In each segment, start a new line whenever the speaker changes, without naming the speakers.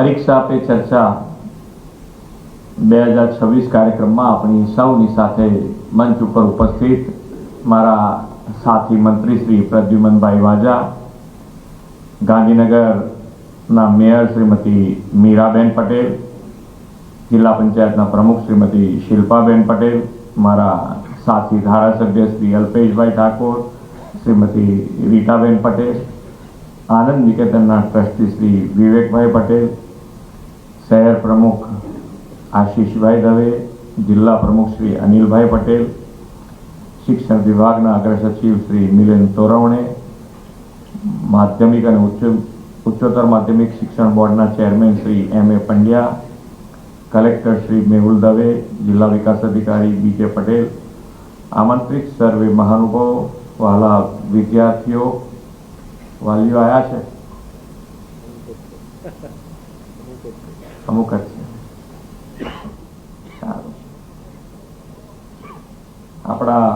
પરીક્ષા પે ચર્ચા બે હજાર છવ્વીસ કાર્યક્રમમાં આપણી સૌની સાથે મંચ ઉપર ઉપસ્થિત મારા સાથી મંત્રી શ્રી પ્રદ્યુમનભાઈ વાજા, ગાંધીનગરના મેયર શ્રીમતી મીરાબેન પટેલ, જિલ્લા પંચાયતના પ્રમુખ શ્રીમતી શિલ્પાબેન પટેલ, મારા સાથી ધારાસભ્ય શ્રી અલ્પેશભાઈ ઠાકોર, શ્રીમતી રીટાબેન પટેલ, આનંદ નિકેતનના ટ્રસ્ટી શ્રી વિવેકભાઈ પટેલ શહેર પ્રમુખ આશીષભાઈ દવે, જિલ્લા પ્રમુખ શ્રી અનિલભાઈ પટેલ, શિક્ષણ વિભાગના અગ્ર સચિવ શ્રી મિલન તોરવણે, માધ્યમિક અને ઉચ્ચ, ઉચ્ચતર માધ્યમિક શિક્ષણ બોર્ડના chairman Shri M A Pandya, collector Shri Mehul Dave, જિલ્લા વિકાસ અધિકારી બીજે પટેલ, આમંત્રિત સર્વે મહાનુભાવો, વહાલા વિદ્યાર્થીઓ, વાલીઓ આવ્યા છે? અમુક છે સારું આપણા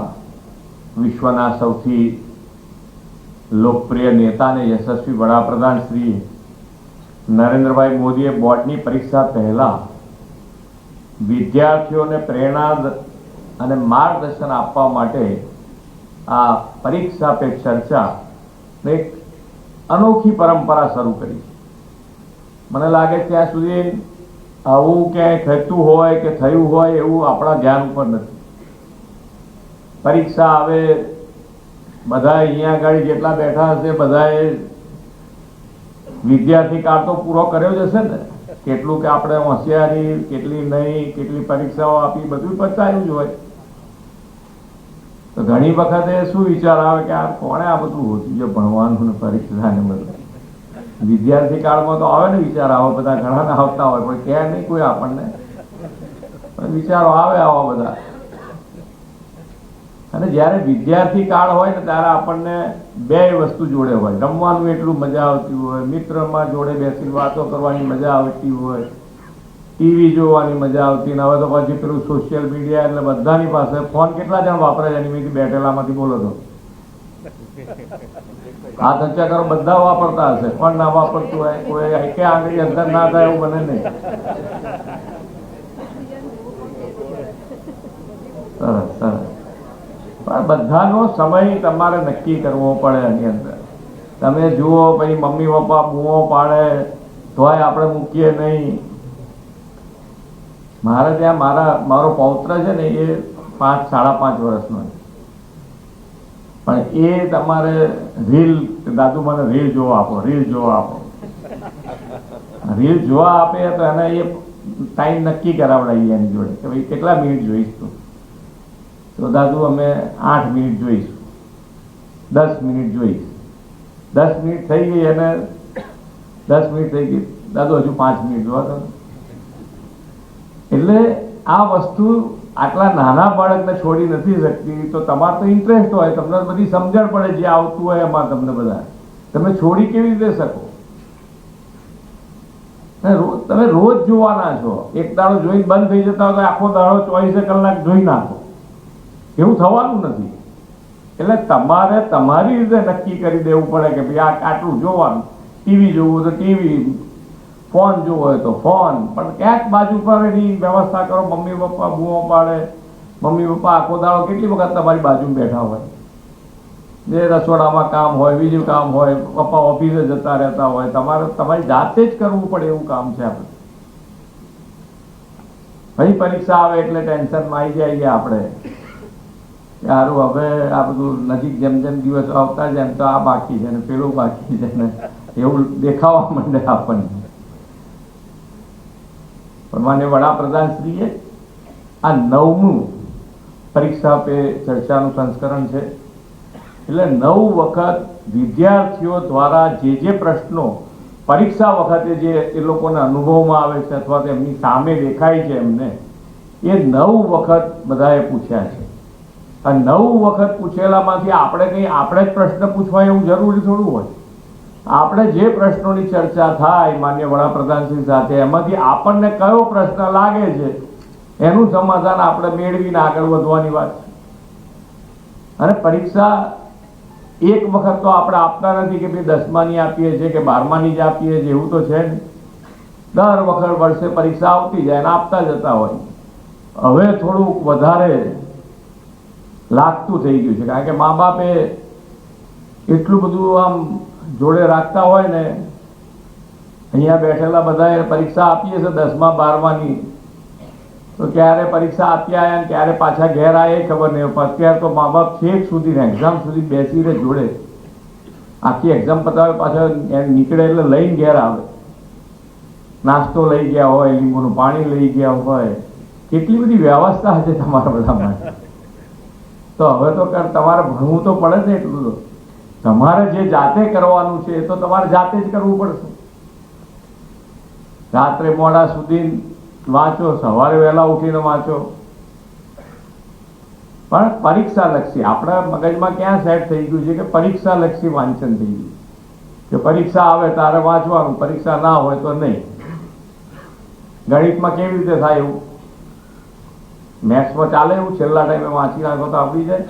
વિશ્વના સૌથી લોકપ્રિય નેતા અને યશસ્વી વડાપ્રધાન શ્રી નરેન્દ્રભાઈ મોદીએ બોર્ડની પરીક્ષા પહેલા વિદ્યાર્થીઓને પ્રેરણા અને માર્ગદર્શન આપવા માટે આ પરીક્ષા પે ચર્ચા એક અનોખી પરંપરા શરૂ કરી છે. મને લાગે ત્યાં સુધી આવું ક્યાંય થતું હોય કે થયું હોય એવું આપણા ધ્યાન ઉપર નથી. પરીક્ષા આવે, બધા અહીંયા આગળ જેટલા બેઠા હશે, બધાએ વિદ્યાર્થી કાળ તો પૂરો કર્યો જ હશે ને. કેટલું કે આપણે હોશિયારી, કેટલી નહીં, કેટલી પરીક્ષાઓ આપી બધું પતાયું જ હોય. તો ઘણી વખતે શું વિચાર આવે કે આ કોણે આ બધું હોતું? છે ભણવાનું ને પરીક્ષા ને બધું વિદ્યાર્થી કાળમાં તો આવે ને વિચાર, આવા બધા ઘણા ના આવતા હોય, પણ કે નહીં કોઈ આપણને. પણ વિચારો આવે આવા બધા. અને જ્યારે વિદ્યાર્થી કાળ હોય ને ત્યારે આપણને બે વસ્તુ જોડે હોય. રમવાનું એટલું મજા આવતી હોય, મિત્રમાં જોડે બેસીને વાતો કરવાની મજા આવતી હોય, ટીવી જોવાની મજા આવતી ને હવે તો પછી પેલું સોશિયલ મીડિયા એટલે બધાની પાસે ફોન કેટલા જણ વાપરે છે? એની બેઠેલામાંથી બોલો તો. આ ચર્ચા કરો બધા વાપરતા હશે. પણ ના વાપરતું હોય, કોઈ કે આંગળી અંદર ના થાય એવું બને નહીં. સરસ સરસ. બધાનો સમય તમારે નક્કી કરવો પડે એની અંદર. તમે જુઓ પછી મમ્મી, પપ્પા બૂમો પાડે, તોય આપણે મૂકીએ નહીં. મારે ત્યાં મારા, મારો પૌત્ર છે ને એ પાંચ, સાડા પાંચ વર્ષનો છે. પણ એ તમારે રીલ, દાદુ મને રીલ જોવા આપો, રીલ જોવા આપો. રીલ જોવા આપે તો એને એ ટાઈમ નક્કી કરાવડાવીએ એની જોડે કે ભાઈ કેટલા મિનિટ જોઈશ. તું તો દાદુ અમે આઠ મિનિટ જોઈશું. દસ મિનિટ જોઈશ. દસ મિનિટ થઈ ગઈ અને દસ મિનિટ થઈ ગઈ. દાદુ હજુ પાંચ મિનિટ જોવા તો એટલે આ વસ્તુ આટલા નાના બાળકને છોડી નથી શકતી, તો તમારે તો ઇન્ટરેસ્ટ હોય, તમને બધી સમજણ પડે જે આવતું હોય એમાં તમને બધા તમે છોડી કેવી રીતે શકો? તમે રોજ જોવાના છો. એક દાડો જોઈને બંધ થઈ જતા હોય તો આખો દાડો ચોવીસે કલાક જોઈ નાખો. એવું થવાનું નથી. એટલે તમારે તમારી રીતે નક્કી કરી દેવું પડે કે ભાઈ આ આટલું જોવાનું. ટીવી જોવું તો ટીવી ફોન જોવો હોય તો ફોન. પણ ક્યાંક બાજુ પર એની વ્યવસ્થા કરો, મમ્મી, પપ્પા, બુઓ પાડે. મમ્મી, પપ્પા, આખો દાડો કેટલી વખત તમારી બાજુમાં બેઠા હોય? જે રસોડામાં કામ હોય, બીજું કામ હોય, પપ્પા ઓફિસે જતા રહેતા હોય, તમારે, તમારી જાતે જ કરવું પડે એવું કામ છે આપણે. ભાઈ પરીક્ષા આવે એટલે ટેન્શનમાં આવી જઈએ આપણે. સારું, હવે આ બધું નજીક જેમ જેમ દિવસો આવતા જાય એમ તો આ બાકી છે ને પેલું બાકી છે ને એવું દેખાવા માંડે આપણને. પણ માન્ય વડાપ્રધાન શ્રીએ આ નવમું પરીક્ષા પે ચર્ચાનું સંસ્કરણ છે. એટલે નવ વખત વિદ્યાર્થીઓ દ્વારા જે જે પ્રશ્નો પરીક્ષા વખતે જે એ લોકોના અનુભવમાં આવે છે અથવા તો એમની સામે દેખાય છે એમને, એ નવ વખત બધાએ પૂછ્યા છે. આ નવ વખત પૂછેલામાંથી આપણે કંઈ, આપણે જ પ્રશ્ન પૂછવા એવું જરૂરી થોડું હોય? આપણે જે પ્રશ્નોની ચર્ચા થાય માન્ય વડાપ્રધાનશ્રી સાથે, એમાંથી આપણને કયો પ્રશ્ન લાગે છે, એનું સમાધાન આપણે મેળવીને આગળ વધવાની વાત છે. અને પરીક્ષા એક વખત તો આપણે આપતા નથી કે ભાઈ દસમાની આપીએ છીએ કે બારમાની જ આપીએ છીએ, એવું તો છે નહીં. દર વખત વર્ષે પરીક્ષા આવતી જાય અને આપતા જતા હોય. હવે થોડુંક વધારે લાગતું થઈ ગયું છે, કારણ કે મા બાપે એટલું બધું આમ જોડે રાખતા હોય ને, અહીંયા બેઠેલા બધાએ પરીક્ષા આપીએ છે દસમા, બારમાની. તો ક્યારે પરીક્ષા આપી આવ્યા ક્યારે પાછા ઘેર આવ્યા એ ખબર નહીં, પણ અત્યારે તો મા બાપ છેક સુધી એક્ઝામ સુધી બેસીને જોડે. આખી એક્ઝામ પતાવે, પાછા નીકળે એટલે લઈને ઘેર આવે. નાસ્તો લઈ ગયા હોય, લીંબુનું પાણી લઈ ગયા હોય. કેટલી બધી વ્યવસ્થા હશે તમારા બધા માટે તો હવે તો તમારે ભણવું તો પડે ને એટલું તો. તમારે જે જાતે કરવાનું છે એ તો તમારે જાતે જ કરવું પડશે. રાત્રે મોડા સુધી વાંચો, સવારે વહેલા ઉઠીને વાંચો. પણ પરીક્ષા લક્ષી આપણા મગજમાં ક્યાં સેટ થઈ ગયું છે કે પરીક્ષા લક્ષી વાંચન થઈ ગયું? કે પરીક્ષા આવે તારે વાંચવાનું, પરીક્ષા ના હોય તો નહીં. ગણિતમાં કેવી રીતે થાય એવું? મેથ્સમાં ચાલે એવું? છેલ્લા ટાઈમે વાંચી નાખો તો આવડી જાય.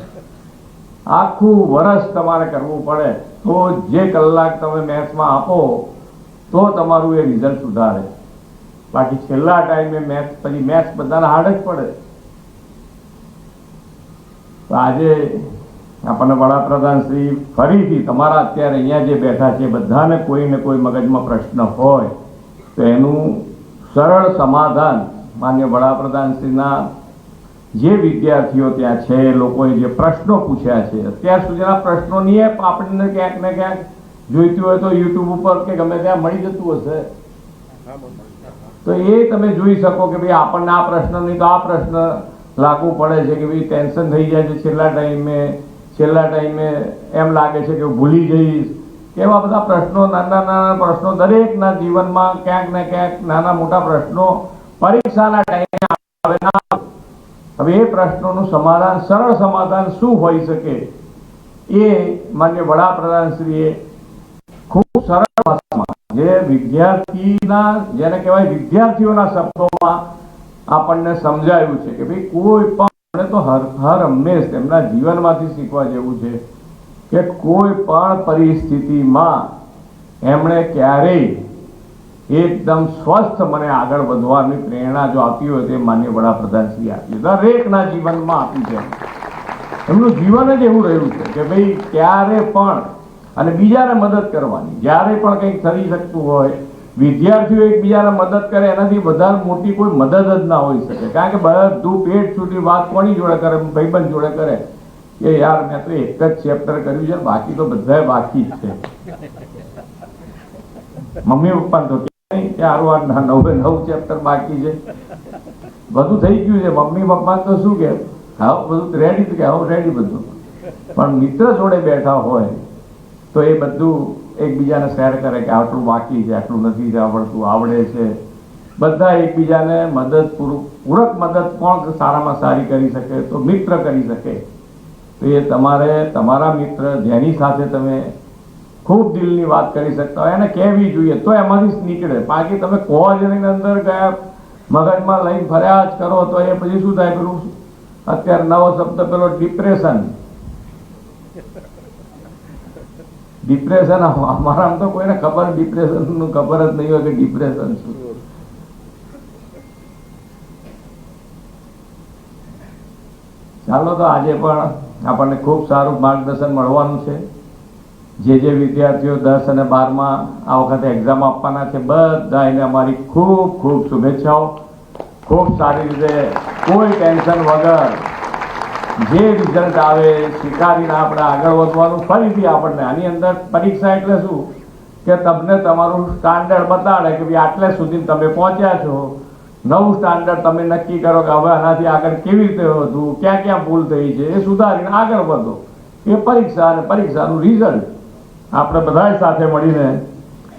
આખું વર્ષ તમારે કરવું પડે. તો જે કલાક તમે મેથ્સમાં આપો, તો તમારું એ રિઝલ્ટ સુધારે. બાકી છેલ્લા ટાઈમે મેથ્સ, પછી મેથ્સ બધાને હાર્ડ જ પડે. તો આજે આપણને વડાપ્રધાન શ્રી ફરીથી તમારા અત્યારે અહીંયા જે બેઠા છે, બધાને કોઈ ને કોઈ મગજમાં પ્રશ્ન હોય, તો એનું સરળ સમાધાન માન્ય વડાપ્રધાન શ્રીના જે વિદ્યાર્થીઓ ત્યાં છે એ લોકોએ જે પ્રશ્નો પૂછ્યા છે, અત્યાર સુધીના પ્રશ્નોની એ આપણને ક્યાંક ને ક્યાંક જોઈતું હોય તો યુટ્યુબ ઉપર કે ગમે ત્યાં મળી જતું હશે તો એ તમે જોઈ શકો કે ભાઈ આપણને આ પ્રશ્ન નહીં તો આ પ્રશ્ન લાગુ પડે છે કે ભાઈ ટેન્શન થઈ જાય છે છેલ્લા ટાઈમે છેલ્લા ટાઈમે એમ લાગે છે કે ભૂલી જઈશ એવા બધા પ્રશ્નો, નાના નાના પ્રશ્નો, દરેકના જીવનમાં ક્યાંક ને ક્યાંક નાના મોટા પ્રશ્નો પરીક્ષાના ટાઈમે આવે. હવે એ પ્રશ્નોનું સમાધાન, સરળ સમાધાન શું હોઈ શકે? એ માન્ય વડાપ્રધાનશ્રીએ ખૂબ સરળ ભાષામાં જે વિદ્યાર્થીના, જેને કહેવાય વિદ્યાર્થીઓના શબ્દોમાં આપણને સમજાયું છે કે ભાઈ કોઈ પણ તો હર હર હંમેશ એમના જીવનમાંથી શીખવા જેવું છે કે કોઈ પણ પરિસ્થિતિમાં એમણે ક્યારેય એકદમ સ્વસ્થ મને આગળ વધવાની પ્રેરણા જો આપી હોય તે માન્ય વડાપ્રધાનશ્રી આપી. દરેકના જીવનમાં આપી છે. એમનું જીવન જ એવું રહ્યું છે કે ભાઈ ક્યારે પણ અને બીજાને મદદ કરવાની. જ્યારે પણ કંઈક થઈ શકતું હોય, વિદ્યાર્થીઓ એકબીજાને મદદ કરે, એનાથી વધારે મોટી કોઈ મદદ જ ના હોઈ શકે. કારણ કે બધું પેટ સુધી વાત કોની જોડે કરે? ભાઈબંધ જોડે કરે? કે યાર, મેં તો એક જ ચેપ્ટર કર્યું છે, બાકી તો બધાય બાકી જ છે. મમ્મી પપ્પા તો કે આરો આ નવે નવ ચેપ્ટર બાકી છે. બધું થઈ ગયું છે. મમ્મી, પપ્પા તો શું કે હા બધું રેડી કે હા રેડી બધું. પણ મિત્ર જોડે બેઠા હોય તો એ બધું એકબીજાને શેર કરે કે આટલું બાકી છે, આટલું નથી આવડતું, આવડે છે. બધા એકબીજાને મદદ પૂરું, પૂરક મદદ કોણ સારામાં સારી કરી શકે, તો મિત્ર કરી શકે. તો એ તમારે, તમારા મિત્ર જેની સાથે તમે ખૂબ દિલની વાત કરી શકતા હોય, એને કહેવી જોઈએ, તો એમાંથી નીકળે. બાકી તમે કહો અંદર ગયા મગજમાં લઈને ફર્યા જ કરો, તો એ પછી શું થાય પેલું? અત્યારે નવો શબ્દ પેલો ડિપ્રેશન ડિપ્રેશન અમારા આમ તો કોઈને ખબર ડિપ્રેશનનું ખબર જ નહીં હોય કે ડિપ્રેશન શું. ચાલો તો આજે પણ આપણને ખૂબ સારું માર્ગદર્શન મળવાનું છે. જે જે વિદ્યાર્થીઓ દસ અને બારમાં આ વખતે એક્ઝામ આપવાના છે, બધા એને અમારી ખૂબ ખૂબ શુભેચ્છાઓ. ખૂબ સારી રીતે કોઈ ટેન્શન વગર જે રિઝલ્ટ આવે, સ્વીકારીને આપણે આગળ વધવાનું, ફરીથી આપણને આની અંદર પરીક્ષા એટલે શું? કે તમને તમારું સ્ટાન્ડર્ડ બતાડે કે ભાઈ આટલે સુધી તમે પહોંચ્યા છો. નવું સ્ટાન્ડર્ડ તમે નક્કી કરો કે હવે આનાથી આગળ કેવી રીતે વધવું, ક્યાં ક્યાં ભૂલ થઈ છે, એ સુધારીને આગળ વધો. એ પરીક્ષા અને પરીક્ષાનું રિઝલ્ટ આપણે બધા સાથે મળીને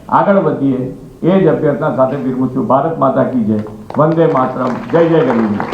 આગળ વધીએ. એ જ અભ્યર્થના સાથે વિરમું છું ભારત માતા કી જય. વંદે માતરમ. જય જય ગરીબી